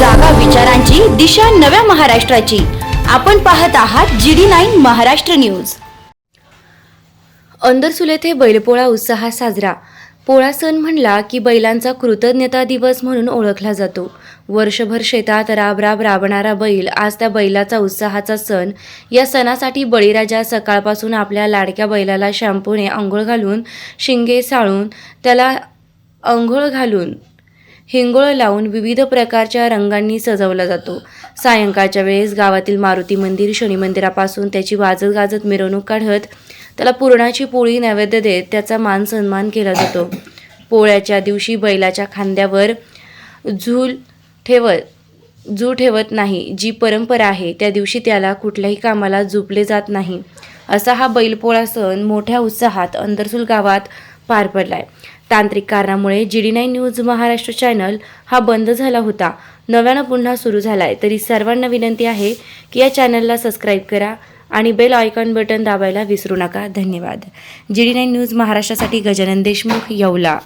जागा विचारांची दिशा नव्या महाराष्ट्राची. आपण पाहत आहात G D nine Maharashtra news. Andarsul येथे बैलपोळा उत्साहात साजरा. पोळा सण म्हणला की बैलांचा कृतज्ञता दिवस म्हणून ओळखला जातो. वर्षभर शेतात राब राब राबणारा बैल आज त्या बैलाचा उत्साहाचा सण. या सणासाठी बळीराजा सकाळपासून आपल्या लाडक्या बैलाला शॅम्पूने आंघोळ घालून शिंगे साळून त्याला आंघोळ घालून हिंगोळ लावून विविध प्रकारच्या रंगांनी सजवला जातो. सायंकाळच्या वेळेस गावातील मारुती मंदिर शनी मंदिरापासून त्याची वाजत गाजत मिरवणूक काढत त्याला पुरणाची पोळी नैवेद्य देत त्याचा मान सन्मान केला जातो. पोळ्याच्या दिवशी बैलाच्या खांद्यावर झूल ठेवत जू ठेवत नाही जी परंपरा आहे त्या दिवशी त्याला कुठल्याही कामाला झुपले जात नाही. असा हा बैलपोळा सण मोठ्या उत्साहात अंदरसूल गावात पार पडलाय. तांत्रिक कारणामुळे G D nine news Maharashtra channel हा बंद झाला होता. नव्यानं पुन्हा सुरू झालाय. तरी सर्वांना विनंती आहे की या चॅनलला सबस्क्राईब करा आणि बेल आयकॉन बटन दाबायला विसरू नका. धन्यवाद. जी डी नाईन न्यूज महाराष्ट्रासाठी गजानन देशमुख येवला.